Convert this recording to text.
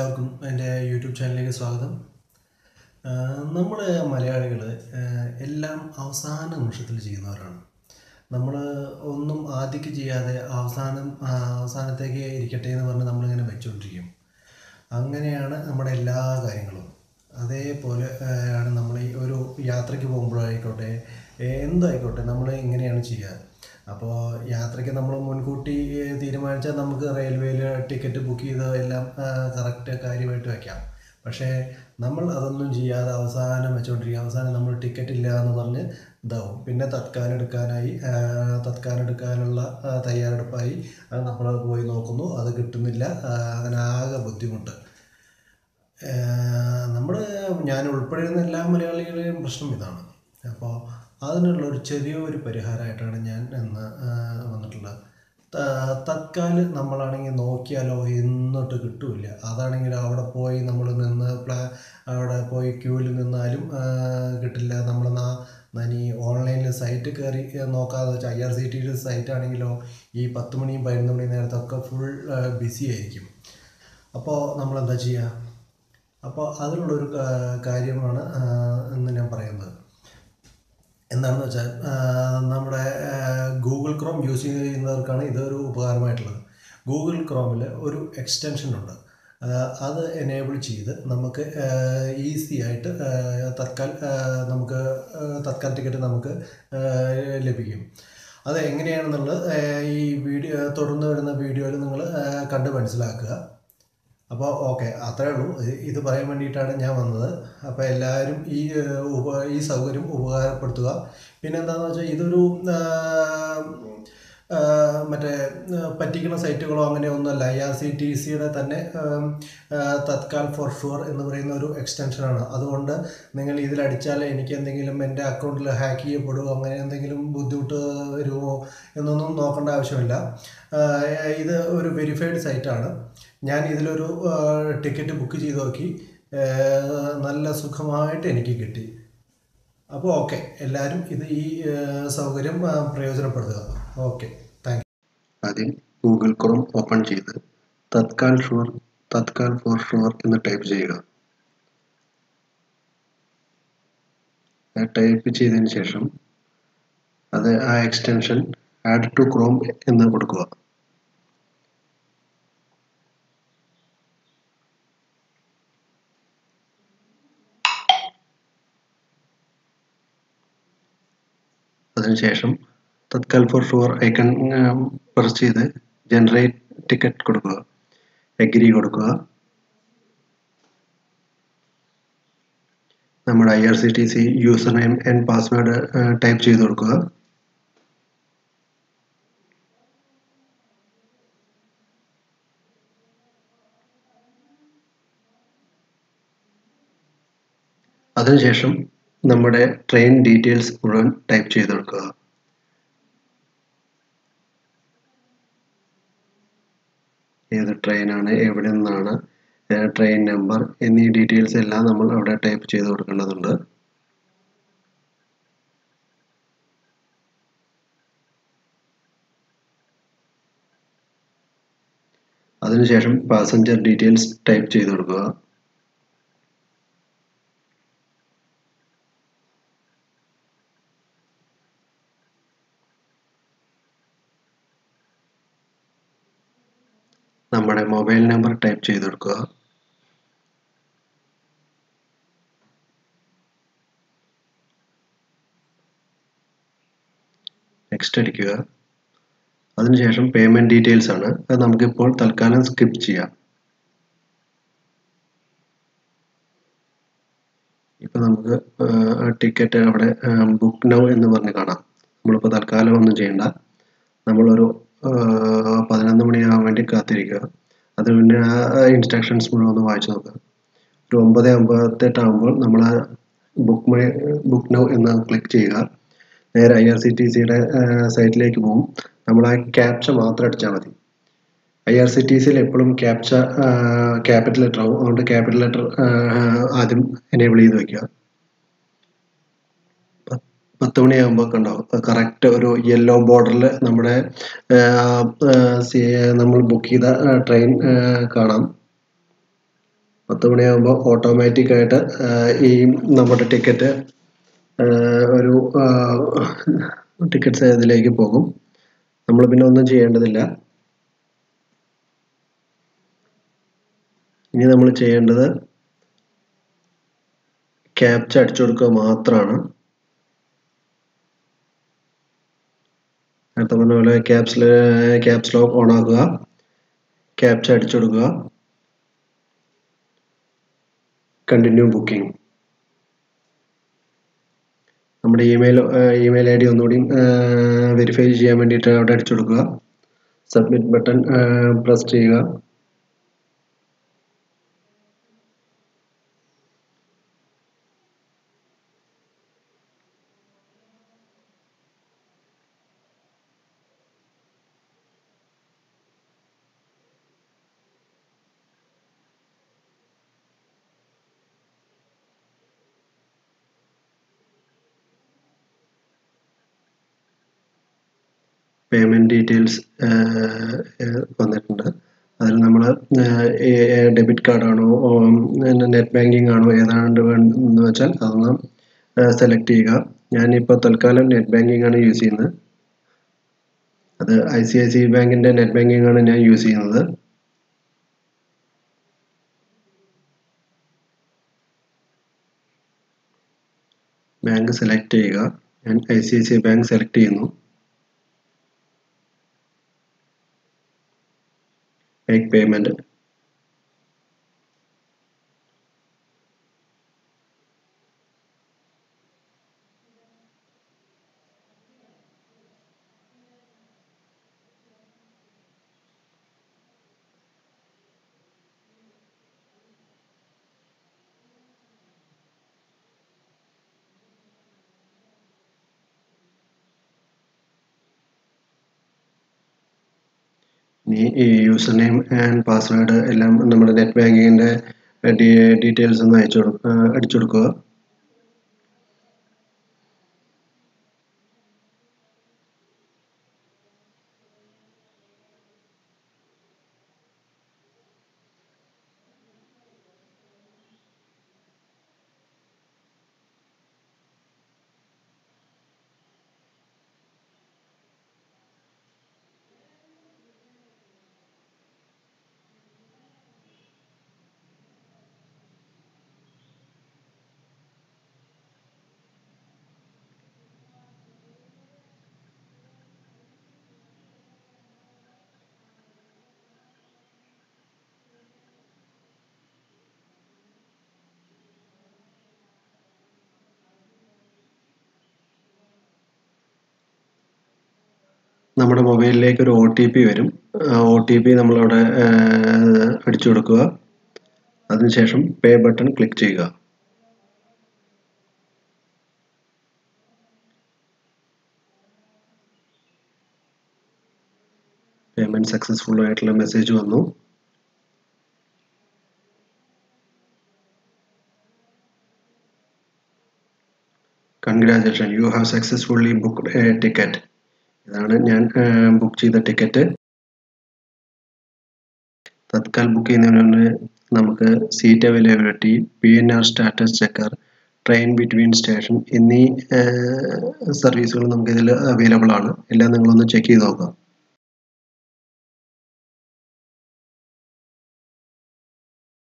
എല്ലാവർക്കും എന്റെ യൂട്യൂബ് ചാനലിലേക്ക് സ്വാഗതം. നമ്മൾ മലയാളികൾ എല്ലാം അവസാന നിമിഷത്തിൽ ചെയ്യുന്നവരാണ്. നമ്മൾ ഒന്നും ആദ്യക്ക് ചെയ്യാതെ അവസാനം അവസാനത്തേക്ക് ഇരിക്കട്ടെ എന്ന് പറഞ്ഞ് നമ്മളിങ്ങനെ വെച്ചുകൊണ്ടിരിക്കും അങ്ങനെയാണ് നമ്മുടെ എല്ലാ കാര്യങ്ങളും. അതേപോലെ ആണ് നമ്മൾ ഈ ഒരു യാത്രയ്ക്ക് പോകുമ്പോഴായിക്കോട്ടെ എന്തായിക്കോട്ടെ നമ്മൾ ഇങ്ങനെയാണ് ചെയ്യുക. അപ്പോൾ യാത്രയ്ക്ക് നമ്മൾ മുൻകൂട്ടി തീരുമാനിച്ചാൽ നമുക്ക് റെയിൽവേയിൽ ടിക്കറ്റ് ബുക്ക് ചെയ്ത് എല്ലാം കറക്റ്റ് കാര്യമായിട്ട് വയ്ക്കാം പക്ഷേ നമ്മൾ അതൊന്നും ചെയ്യാതെ അവസാനം വെച്ചുകൊണ്ടിരിക്കുക അവസാനം നമ്മൾ ടിക്കറ്റ് ഇല്ല എന്ന് പറഞ്ഞ് ഇതാവും. പിന്നെ തത്കാലം എടുക്കാനായി തത്കാലം എടുക്കാനുള്ള തയ്യാറെടുപ്പായി നമ്മൾ പോയി നോക്കുന്നു. അത് കിട്ടുന്നില്ല. അങ്ങനെ ആകെ ബുദ്ധിമുട്ട്. നമ്മൾ ഞാൻ ഉൾപ്പെടെയുള്ള എല്ലാ മലയാളികളുടെയും പ്രശ്നം ഇതാണ്. അപ്പോൾ അതിനുള്ള ഒരു ചെറിയൊരു പരിഹാരമായിട്ടാണ് ഞാൻ ഇന്ന് വന്നിട്ടുള്ളത്. ത- തത്കാൽ നമ്മളാണെങ്കിൽ നോക്കിയാലോ എന്നിട്ട് കിട്ടില്ല. അതാണെങ്കിൽ അവിടെ പോയി നമ്മൾ നിന്ന് പ്ലാ അവിടെ പോയി ക്യൂവിൽ നിന്നാലും കിട്ടില്ല. നമ്മൾ നനി ഓൺലൈനിൽ സൈറ്റ് കയറി നോക്കാതെ വെച്ചാൽ ഐ ആർ സി ടിയുടെ സൈറ്റ് ആണെങ്കിലോ ഈ പത്ത് മണിയും പതിനൊന്ന് മണി നേരത്തൊക്കെ ഫുൾ ബിസി ആയിരിക്കും. അപ്പോൾ നമ്മൾ എന്താ ചെയ്യുക അപ്പോൾ അതിനുള്ളൊരു കാര്യമാണ് ഇന്ന് ഞാൻ പറയുന്നത്. എന്താണെന്ന് വെച്ചാൽ നമ്മുടെ ഗൂഗിൾ ക്രോം യൂസ് ചെയ്യുന്നവർക്കാണ് ഇതൊരു ഉപകാരമായിട്ടുള്ളത്. ഗൂഗിൾ ക്രോമിൽ ഒരു എക്സ്റ്റൻഷൻ ഉണ്ട്. അത് എനേബിൾ ചെയ്ത് നമുക്ക് ഈസി ആയിട്ട് തത്കാൽ നമുക്ക് തത്കാൽ ടിക്കറ്റ് നമുക്ക് ലഭിക്കും. അത് എങ്ങനെയാണെന്നുള്ളത് ഈ വീഡിയോ തുടർന്ന് വരുന്ന വീഡിയോയിൽ നിങ്ങൾ കണ്ട് മനസ്സിലാക്കുക. അപ്പോൾ ഓക്കെ അത്രേ ഉള്ളൂ. ഇത് പറയാൻ വേണ്ടിയിട്ടാണ് ഞാൻ വന്നത്. അപ്പോൾ എല്ലാവരും ഈ ഉപ ഈ സൗകര്യം ഉപകാരപ്പെടുത്തുക. പിന്നെ എന്താണെന്ന് വെച്ചാൽ ഇതൊരു മറ്റേ പറ്റിക്കുന്ന സൈറ്റുകളോ അങ്ങനെ ഒന്നുമല്ല ഐ ആർ സി ടി സിയുടെ തന്നെ തത്കാൽ ഫോർ ഷുവർ എന്ന് പറയുന്ന ഒരു എക്സ്റ്റൻഷനാണ് അതുകൊണ്ട് നിങ്ങൾ ഇതിലടിച്ചാൽ എനിക്ക് എന്തെങ്കിലും എന്റെ അക്കൗണ്ടിൽ ഹാക്ക് ചെയ്യപ്പെടുമോ അങ്ങനെ എന്തെങ്കിലും ബുദ്ധിമുട്ട് വരുമോ എന്നൊന്നും നോക്കേണ്ട ആവശ്യമില്ല. ഇത് ഒരു വെരിഫൈഡ് സൈറ്റാണ് ഞാൻ ഇതിലൊരു ടിക്കറ്റ് ബുക്ക് ചെയ്ത് നോക്കി. നല്ല സുഖമായിട്ട് എനിക്ക് കിട്ടി. അപ്പോൾ ഓക്കെ. എല്ലാവരും ഇത് ഈ സൗകര്യം പ്രയോജനപ്പെടുത്തുക. ഓക്കെ. Thank you. ആദ്യം ഗൂഗിൾ ക്രോം ഓപ്പൺ ചെയ്ത് Tatkal sure Tatkal for sure എന്ന് ടൈപ്പ് ചെയ്യുക. ടൈപ്പ് ചെയ്തതിന് ശേഷം അത് ആ എക്സ്റ്റൻഷൻ ആഡ് ടു ക്രോം എന്ന് കൊടുക്കുക. അതിനുശേഷം Tatkal for sure icon press ചെയ്ത് ജനറേറ്റ് ടിക്കറ്റ് കൊടുക്കുക. എഗ്രി കൊടുക്കുക. നമ്മുടെ I R C T C user name and password type ചെയ്ത് കൊടുക്കുക. അതിനുശേഷം നമ്മുടെ ട്രെയിൻ ഡീറ്റെയിൽസ് മുഴുവൻ ടൈപ്പ് ചെയ്ത് കൊടുക്കുക. ഏത് ട്രെയിനാണ് എവിടെ നിന്നാണ് ട്രെയിൻ നമ്പർ എന്നീ ഡീറ്റെയിൽസ് എല്ലാം നമ്മൾ അവിടെ ടൈപ്പ് ചെയ്ത് കൊടുക്കേണ്ടതുണ്ട്. അതിനുശേഷം പാസഞ്ചർ ഡീറ്റെയിൽസ് ടൈപ്പ് ചെയ്ത് കൊടുക്കുക. നമ്മുടെ മൊബൈൽ നമ്പർ ടൈപ്പ് ചെയ്ത് കൊടുക്കുക. നെക്സ്റ്റ് അടിക്കുക. അതിനുശേഷം പേയ്മെന്റ് ഡീറ്റെയിൽസ് ആണ്. അത് നമുക്കിപ്പോൾ തൽക്കാലം സ്കിപ്പ് ചെയ്യാം. ഇപ്പൊ നമുക്ക് ടിക്കറ്റ് അവിടെ ബുക്ക് നൗ എന്ന് പറഞ്ഞ് കാണാം. നമ്മളിപ്പോൾ തൽക്കാലം ഒന്നും ചെയ്യണ്ട. നമ്മളൊരു പതിനൊന്ന് മണിയാകാൻ വേണ്ടി കാത്തിരിക്കുക. അത് പിന്നെ ആ ഇൻസ്ട്രക്ഷൻസ് മുഴുവൻ ഒന്ന് വായിച്ചു നോക്കുക. ഒരു ഒമ്പത് അമ്പത്തെട്ടാകുമ്പോൾ നമ്മൾ ബുക്ക് മൈ ബുക്ക് നൗ എന്ന് ക്ലിക്ക് ചെയ്യുക. നേരെ ഐ ആർ സി ടി സിയുടെ സൈറ്റിലേക്ക് പോകും. നമ്മൾ ആ ക്യാപ്ച മാത്രം അടിച്ചാൽ മതി. ഐ ആർ സി ടി സിയിൽ എപ്പോഴും ക്യാപ്ച ക്യാപിറ്റൽ ലെറ്റർ ആവും അതുകൊണ്ട് ക്യാപിറ്റൽ ലെറ്റർ ആദ്യം എനേബിൾ ചെയ്ത് വെക്കുക. പത്ത് മണിയാകുമ്പോൾ കണ്ടാവും കറക്റ്റ് ഒരു യെല്ലോ ബോർഡറിൽ നമ്മുടെ നമ്മൾ ബുക്ക് ചെയ്ത ട്രെയിൻ കാണാം. പത്ത് മണിയാകുമ്പോൾ ഓട്ടോമാറ്റിക്കായിട്ട് ഈ നമ്മുടെ ടിക്കറ്റ് ഒരു ടിക്കറ്റ്സ് ഇതിലേക്ക് പോകും. നമ്മൾ പിന്നെ ഒന്നും ചെയ്യേണ്ടതില്ല. ഇനി നമ്മൾ ചെയ്യേണ്ടത് ക്യാപ്ച അടിച്ചു കൊടുക്കുക മാത്രമാണ് നേരത്തെ പറഞ്ഞ പോലെ ക്യാപ്സിൽ ക്യാപ്സ് ലോക്ക് ഓൺ ആക്കുക. ക്യാപ്ച അടിച്ചു കൊടുക്കുക. കണ്ടിന്യൂ ബുക്കിംഗ് നമ്മുടെ ഇമെയിൽ ഇമെയിൽ ഐ ഡി ഒന്നുകൂടി വെരിഫൈ ചെയ്യാൻ വേണ്ടിയിട്ട് അവിടെ അടിച്ചു കൊടുക്കുക. സബ്മിറ്റ് ബട്ടൺ പ്രസ് ചെയ്യുക. പേയ്മെന്റ് ഡീറ്റെയിൽസ് വന്നിട്ടുണ്ട്. അതിൽ നമ്മൾ ഡെബിറ്റ് കാർഡാണോ നെറ്റ് ബാങ്കിങ് ആണോ ഏതാണ്ട് വേണ്ടതെന്ന് വെച്ചാൽ അതൊന്ന് സെലക്ട് ചെയ്യുക. ഞാനിപ്പോൾ തൽക്കാലം നെറ്റ് ബാങ്കിങ് ആണ് യൂസ് ചെയ്യുന്നത്. അത് ഐ സി ഐ സി ബാങ്കിന്റെ നെറ്റ് ബാങ്കിങ് ആണ് ഞാൻ യൂസ് ചെയ്യുന്നത്. ബാങ്ക് സെലക്ട് ചെയ്യുക. ഞാൻ I C I C bank select ചെയ്യുന്നു. Make payment ഈ യൂസർ നെയിം ആൻഡ് പാസ്വേഡ് എല്ലാം നമ്മുടെ നെറ്റ് ബാങ്കിങ്ങിന്റെ ഡീറ്റെയിൽസ് ഒന്ന് അയച്ചു കൊടുക്കുക അടിച്ചു കൊടുക്കുക. നമ്മുടെ മൊബൈലിലേക്ക് ഒരു ഒ ടി പി വരും. ഒ ടി പി നമ്മളവിടെ അടിച്ചു കൊടുക്കുക. അതിനുശേഷം പേ ബട്ടൺ ക്ലിക്ക് ചെയ്യുക. പേയ്മെന്റ് സക്സസ്ഫുൾ ആയിട്ടുള്ള മെസ്സേജ് വന്നു. Congratulation you have successfully booked a ticket ഇതാണ് ഞാൻ ബുക്ക് ചെയ്ത ടിക്കറ്റ് തത്കാൽ ബുക്ക് ചെയ്യുന്നതിന് നമുക്ക് seat availability P N R status checker train between station എന്നീ സർവീസുകൾ നമുക്ക് ഇതിൽ അവൈലബിൾ ആണ്. എല്ലാം നിങ്ങളൊന്ന് ചെക്ക് ചെയ്ത് നോക്കുക